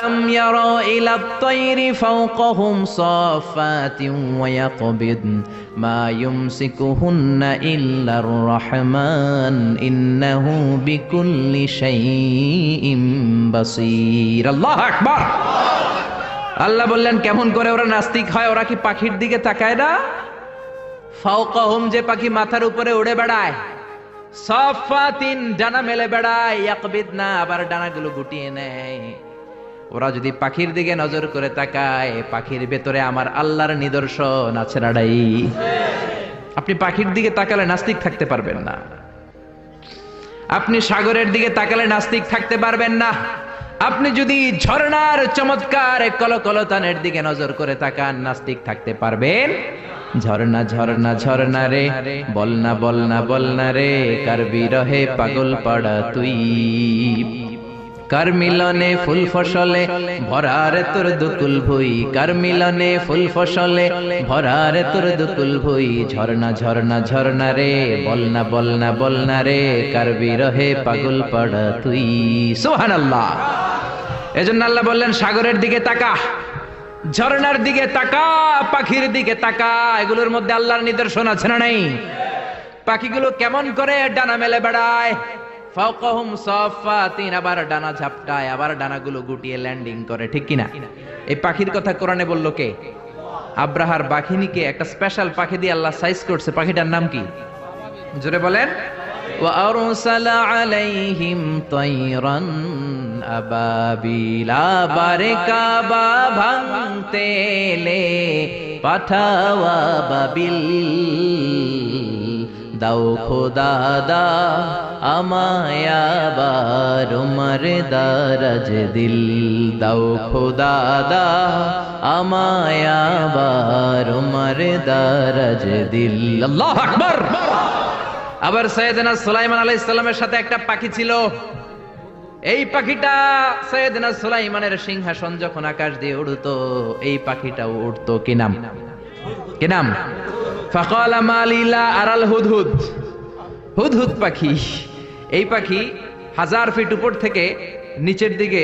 ألم يروا إلى الطير فوقهم صافات ويقبضن ما يمسكهن إلا الرحمن إنه بكل شيء بصير الله أكبر আল্লাহ বললেন কেমন করে ওরা নাস্তিক হয় ওরা কি পাখির দিকে তাকায় না ফাওকাহুম যে পাখি মাথার উপরে উড়ে বেড়ায় সাফাতিন ডানা মেলে বেড়ায় ইয়াকবিদ না আবার ডানাগুলো গুটিয়ে নেয় ওরা যদি পাখির দিকে নজর করে তাকায়, পাখির ভেতরে আমার আল্লাহর নিদর্শন আছে রাডাই আপনি পাখির দিকে তাকালে নাস্তিক থাকতে পারবেন না। আপনি সাগরের দিকে তাকালে নাস্তিক থাকতে পারবেন না। আপনি যদি ঝর্ণার চমৎকার কলকলতানের দিকে নজর করে তাকান, নাস্তিক থাকতে পারবেন? ঝর্ণা ঝর্ণা ঝর্ণা রে, বল না বল না বল না রে, কার বিরহে পাগল পাড়া তুই? কার মিলনে ফুল ফসলে? ভরারে তোর দুকুল ভুই। কার মিলনে ফুল ফসলে? ভরারে তোর দুকুল ভুই। ঝর্ণা ঝর্ণা ঝর্ণা রে, বলনা বলনা বল না বল না রে, কার বিরহে পাগল পাড়া তুই? সোহান আল্লাহ এজন্য আল্লাহ বললেন, সাগরের দিকে তাকা, ঝর্ণার দিকে তাকা, পাখির দিকে তাকা। এগুলোর মধ্যে আল্লাহর নিদর্শন আছে না নাই? পাখিগুলো কেমন করে ডানা মেলে বেড়ায়? ফাওকাহুম সাফাতিন আবার ডানা ঝাপটায় আবার ডানাগুলো গুটিয়ে ল্যান্ডিং করে ঠিক কিনা এই পাখির কথা কোরআনে বলল কে আব্রাহার বাঘিনীকে একটা স্পেশাল পাখি দিয়ে আল্লাহ সাইজ করছে পাখিটার নাম কি জোরে বলেন وأرسل عليهم طيرا أبابيل বারেকা বা ভাঙতে এলে পাঠাওয়া বাবিল দাও খোদা দা, আমায় আবার উমর দারাজ দিল। দাও খোদা দা, আমায় আবার উমর দারাজ দিল। আল্লাহু আকবার। আবার সৈয়দনা সুলাইমান আলাইহিস সালামের সাথে একটা পাখি ছিল। এই পাখিটা সৈয়দনা সুলাইমানের সিংহাসন যখন আকাশ দিয়ে উড়তো, এই পাখিটাও উড়তো। কি নাম? কি নাম? ফাকালা মালিলা আরাল হুদহুদ। হুদহুদ পাখি। এই পাখি হাজার ফিট উপর থেকে নিচের দিকে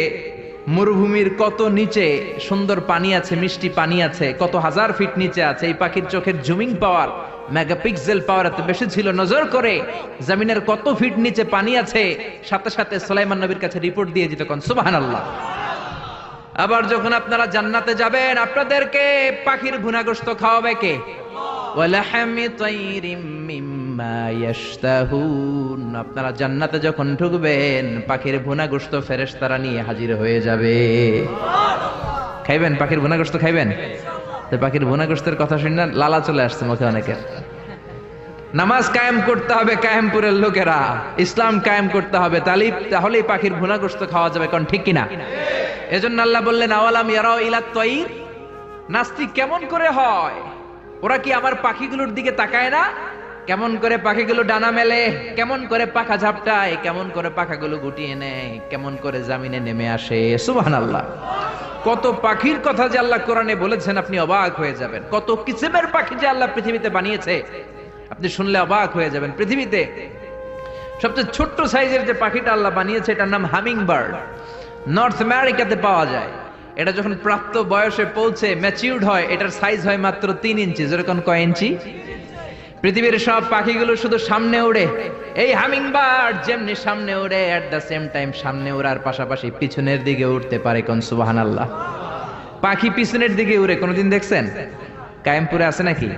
মরুভূমির কত নিচে সুন্দর পানি আছে, মিষ্টি পানি আছে, কত হাজার ফিট নিচে আছে। এই পাখির চোখের জুমিং পাওয়ার, মেগাপিক্সেল পাওয়ার এত বেশি ছিল। নজর করে জমিনের কত ফিট নিচে পানি আছে, সাথে সাথে সুলাইমান নবীর কাছে রিপোর্ট দিয়ে দিত কোন সুবহানাল্লাহ। আবার যখন আপনারা জান্নাতে যাবেন, আপনাদেরকে পাখির ভুনাগ্রস্ত খাওয়াবে কে? আপনারা জান্নাতে যখন ঢুকবেন, পাখির ভুনাগ্রস্ত ফেরেশতারা নিয়ে হাজির হয়ে যাবে। খাইবেন? পাখির ভুনাগ্রস্ত খাইবেন? তো পাখির ভুনাগ্রস্তের কথা শুনে লালা চলে আসছে মুখে অনেকের নামাজ কায়েম করতে হবে কায়েমপুরের লোকেরা। ইসলাম কায়েম করতে হবে। তালিব তাহলেই পাখির ভুনাগ্রস্ত খাওয়া যাবে, কারণ ঠিক কিনা? এজন্য আল্লাহ বললেন, আওয়ালাম ইয়ারাও ইলাত নাস্তিক কেমন করে হয়? ওরা কি আমার পাখিগুলোর দিকে তাকায় না? কেমন করে পাখিগুলো ডানা মেলে, কেমন করে পাখা ঝাপটায়, কেমন করে পাখাগুলো গুটিয়ে নেয়, কেমন করে জামিনে নেমে আসে? সুবাহ সুবহানাল্লাহ। কত পাখির কথা যে আল্লাহ কোরআনে বলেছেন, আপনি অবাক হয়ে যাবেন। কত কিসেমের পাখি যে আল্লাহ পৃথিবীতে বানিয়েছে। আপনি শুনলে অবাক হয়ে যাবেন। পৃথিবীতে সবচেয়ে ছোট্ট সাইজের যে পাখিটা আল্লাহ বানিয়েছে, এটার নাম হামিং বার্ড নর্থ আমেরিকাতে পাওয়া যায়। এটা যখন প্রাপ্ত বয়সে পৌঁছে ম্যাচিউরড হয়, এটার সাইজ হয় মাত্র তিন ইঞ্চি। যেরকম কয় ইঞ্চি? পৃথিবীর সব পাখিগুলো শুধু সামনে উড়ে এই হামিং বার্ড যেমনি সামনে উড়ে এট দ্য সেম টাইম সামনে উড়ার পাশাপাশি পিছনের দিকে উঠতে পারে কোন? সুবাহান আল্লাহ পাখি পিছনের দিকে উড়ে, কোনোদিন দেখছেন? কায়েমপুরে আছে নাকি?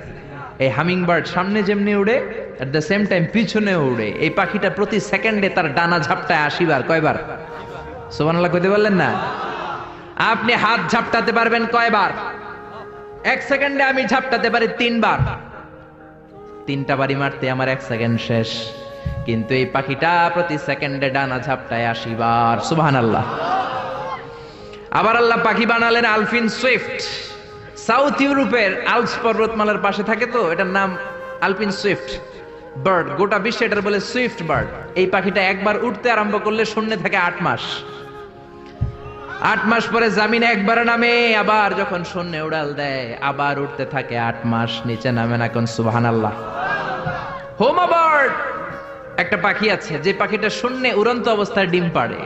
এই হামিং বার্ড সামনে যেমনি উড়ে এট দ্য সেম টাইম পিছনে উড়ে। এই পাখিটা প্রতি সেকেন্ডে তার ডানা ঝাপটায় আশিবার, কয়বার? সুবহানাল্লাহ কইতে পারলেন না? আপনি হাত ঝাপটাতে পারবেন কয়বার? এক সেকেন্ডে আমি ঝাপটাতে পারি তিনবার। তিনটা বাড়ি মারতে আমার এক সেকেন্ড শেষ। কিন্তু এই পাখিটা প্রতি সেকেন্ডে ডানা ঝাপটায় আশিবার সুবহান আল্লাহ আবার আল্লাহ পাখি বানালেন আলফিন সুইফট। সাউথ ইউরোপের আলপস পর্বতমালার পাশে থাকে তো, এটার নাম আলপিন সুইফট। বার্ড, গোটা বিশ্বে এটার বলে সুইফট বার্ড। এই পাখিটা একবার উঠতে আরম্ভ করলে শূন্য থাকে আট মাস। আট মাস পরে জামিনে একবার নামে, আবার যখন শূন্যে উড়াল দেয়, আবার উঠতে থাকে আট মাস, নিচে নামে না কোন সুবাহান আল্লাহ হোম বার্ড একটা পাখি আছে, যে পাখিটা শূন্যে উড়ন্ত অবস্থায় ডিম পাড়ে।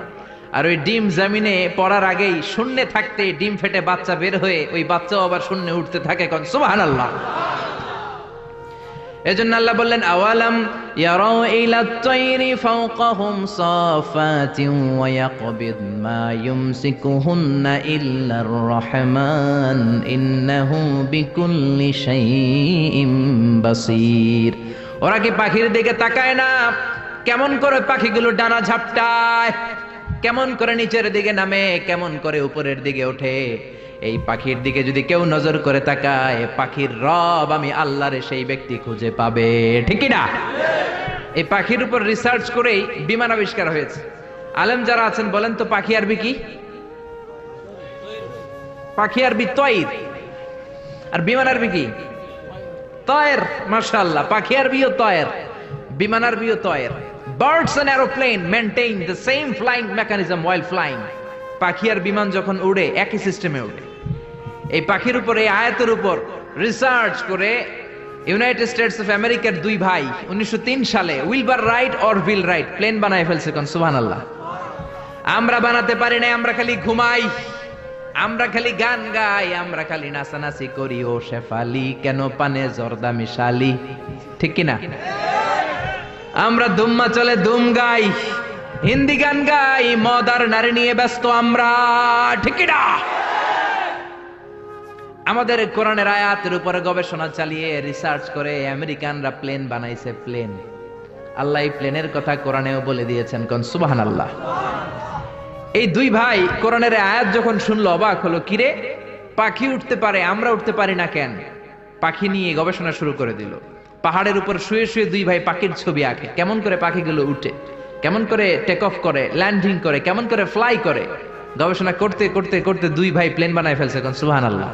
আর ওই ডিম জামিনে পড়ার আগেই শূন্যে থাকতে ডিম ফেটে বাচ্চা বের হয়ে ওই বাচ্চাও আবার শূন্যে উঠতে থাকে কোন সুবহানাল্লাহ। এজন্য আল্লাহ বললেন, আওয়ালাম ইয়ারাউ ইলা তাইরি ফাওকাহুম সাফাতিন ওয়া ইয়াকবিদ মা ইউমসিকুহুন্না ইল্লার রহমান, ইন্নাহু বিকুল্লি শাইইন বাসীর। ওরা কি পাখির দিকে তাকায় না? কেমন করে পাখিগুলো ডানা ঝাপটায়, কেমন করে নিচের দিকে নামে, কেমন করে উপরের দিকে ওঠে? এই পাখির দিকে যদি কেউ নজর করে তাকায়, পাখির রব আমি আল্লাহরে সেই ব্যক্তি খুঁজে পাবে। ঠিকই না এই পাখির উপর রিসার্চ করেই বিমান আবিষ্কার হয়েছে। আলেম যারা আছেন, বলেন তো পাখি আরবি কি? পাখি আরবি তৈর। আর বিমান আরবি কি? তয়ের মাশাআল্লাহ। পাখি আরবিও তয়ের বিমান আরবিও তয়ের birds and aeroplane maintain the same flying mechanism while flying পাখি আর বিমান যখন উড়ে, একই সিস্টেমে উড়ে। এই পাখির উপর, এই আয়াতের উপর রিসার্চ করে ইউনাইটেড স্টেটস অফ আমেরিকার দুই ভাই উনিশশো তিন সালে Wilbur Wright Orville Wright, plane বানায় ফেলছে কোন সুহান আল্লাহ আমরা বানাতে পারি না আমরা খালি ঘুমাই, আমরা খালি গান গাই, আমরা খালি নাচানাচি করি, ও শেফালি, কেন পানে জর্দা মিশালি? ঠিক কিনা? আমরা দুম্মা চলে দুম গাই, হিন্দি গান গাই, মদ আর নারী নিয়ে ব্যস্ত আমরা, ঠিক কিনা? আমাদের কোরআনের আয়াতের উপরে গবেষণা চালিয়ে রিসার্চ করে আমেরিকানরা প্লেন বানাইছে প্লেন আল্লাহ প্লেনের কথা কোরআনেও বলে দিয়েছেন কোন সুবাহান আল্লাহ এই দুই ভাই কোরআনের আয়াত যখন শুনলো, অবাক হলো, কিরে, পাখি উঠতে পারে, আমরা উঠতে পারি না কেন? পাখি নিয়ে গবেষণা শুরু করে দিল। পাহাড়ের উপর শুয়ে শুয়ে দুই ভাই পাখির ছবি আঁকে, কেমন করে পাখিগুলো উঠে, কেমন করে টেক অফ করে ল্যান্ডিং করে, কেমন করে ফ্লাই করে। গবেষণা করতে করতে করতে দুই ভাই প্লেন বানায় ফেলছে এখন সুহান আল্লাহ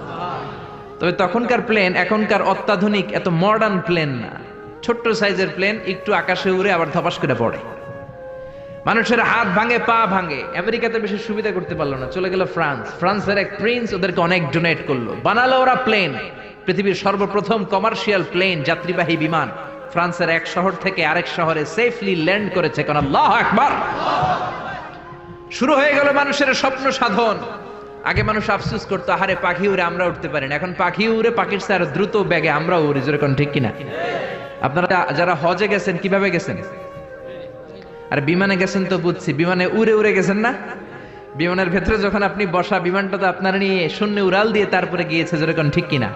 তবে তখনকার প্লেন এখনকার অত্যাধুনিক, এত মডার্ন প্লেন না। ছোট্ট সাইজের প্লেন একটু আকাশে উড়ে আবার ধপাস করে পড়ে। মানুষের হাত ভাঙে, পা ভাঙে। আমেরিকাতে বেশি সুবিধা করতে পারল না। চলে গেল ফ্রান্স। ফ্রান্সের এক প্রিন্স ওদেরকে অনেক ডোনেট করল। বানালো ওরা প্লেন পৃথিবীর সর্বপ্রথম কমার্শিয়াল প্লেন যাত্রীবাহী বিমান। ফ্রান্সের এক শহর থেকে আরেক শহরে সেফলি ল্যান্ড করেছে। কারণ আল্লাহ আকবার! শুরু হয়ে গেল মানুষের স্বপ্ন সাধন। আগে মানুষ আফসোস করতো, আহারে পাখি উড়ে আমরা উঠতে পারি না। এখন পাখি উড়ে, পাখির স্যার দ্রুত ব্যাগে আমরা উড়ি যেরকম ঠিক কিনা? আপনারা যারা হজে গেছেন, কীভাবে গেছেন? আর বিমানে গেছেন তো বুঝছি, বিমানে উড়ে উড়ে গেছেন না? বিমানের ভেতরে যখন আপনি বসা, বিমানটা তো আপনার নিয়ে শূন্য উড়াল দিয়ে তারপরে গিয়েছে যেরকম ঠিক কিনা?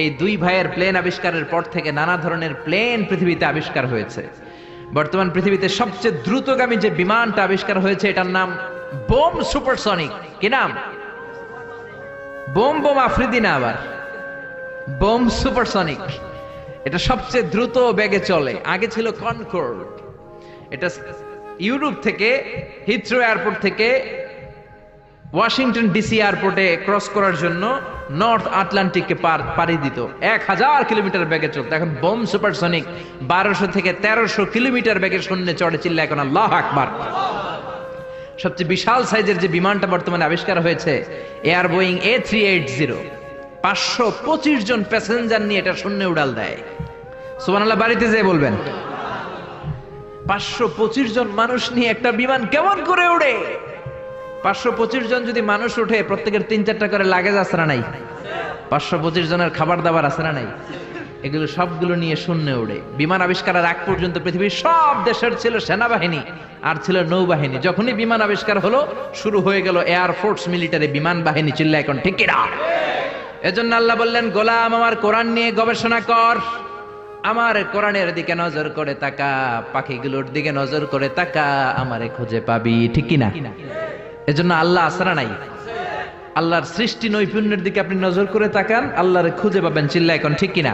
এই দুই ভাইয়ের প্লেন আবিষ্কারের পর থেকে নানা ধরনের প্লেন পৃথিবীতে আবিষ্কার হয়েছে। বর্তমান পৃথিবীতে সবচেয়ে দ্রুতগামী যে বিমানটা আবিষ্কার হয়েছে, এটার নাম বোম সুপারসনিক। কি নাম? বোম বোম আফ্রিদি না আবার। Boom supersonic. এটা সবচেয়ে দ্রুত বেগে চলে। আগে ছিল কনকোর্ড। এটা ইউরোপ থেকে, হিথ্রো এয়ারপোর্ট থেকে, ওয়াশিংটন ডিসি এয়ারপোর্টে ক্রস করার জন্য নর্থ আটলান্টিককে পার, পাড়ি দিত। এক হাজার কিলোমিটার বেগে চলতো। এখন বোম সুপারসনিক বারোশো থেকে তেরোশো কিলোমিটার বেগে শূন্য চড়ে চিল্লা এখন আল্লাহ আকবার। সবচেয়ে বিশাল সাইজের যে বিমানটা বর্তমানে আবিষ্কার হয়েছে, air Boeing A three eight zero পাঁচশো পঁচিশ জন প্যাসেঞ্জার নিয়ে এটা শূন্য উড়াল দেয়। সুবানাল্লাহ বাড়িতে যেয়ে বলবেন, পাঁচশো পঁচিশ জন মানুষ নিয়ে একটা বিমান কেমন করে উড়ে? পাঁচশো পঁচিশ জন যদি মানুষ উঠে, প্রত্যেকের তিন চারটা করে লাগেজ আছে না নাই? পাঁচশো পঁচিশ জনের খাবার দাবার আছে না নাই? এগুলো সবগুলো নিয়ে শূন্য উড়ে। বিমান আবিষ্কারের আগ পর্যন্ত পৃথিবীর সব দেশের ছিল সেনাবাহিনী আর ছিল নৌবাহিনী। যখনই বিমান আবিষ্কার হলো, শুরু হয়ে গেল এয়ারফোর্স মিলিটারি বিমান বাহিনী চিল্লা এখন, ঠিক এজন্য আল্লাহ বললেন, গোলাম, আমার কোরআন নিয়ে গবেষণা কর। আমার কোরআনের দিকে নজর করে তাকা, পাখিগুলোর দিকে নজর করে তাকা, আমারে খুঁজে পাবি। ঠিক কিনা এজন্য আল্লাহ আসরা নাই। আল্লাহর সৃষ্টি নৈপুণ্যের দিকে আপনি নজর করে তাকান, আল্লাহরে খুঁজে পাবেন চিল্লা এখন ঠিক কিনা?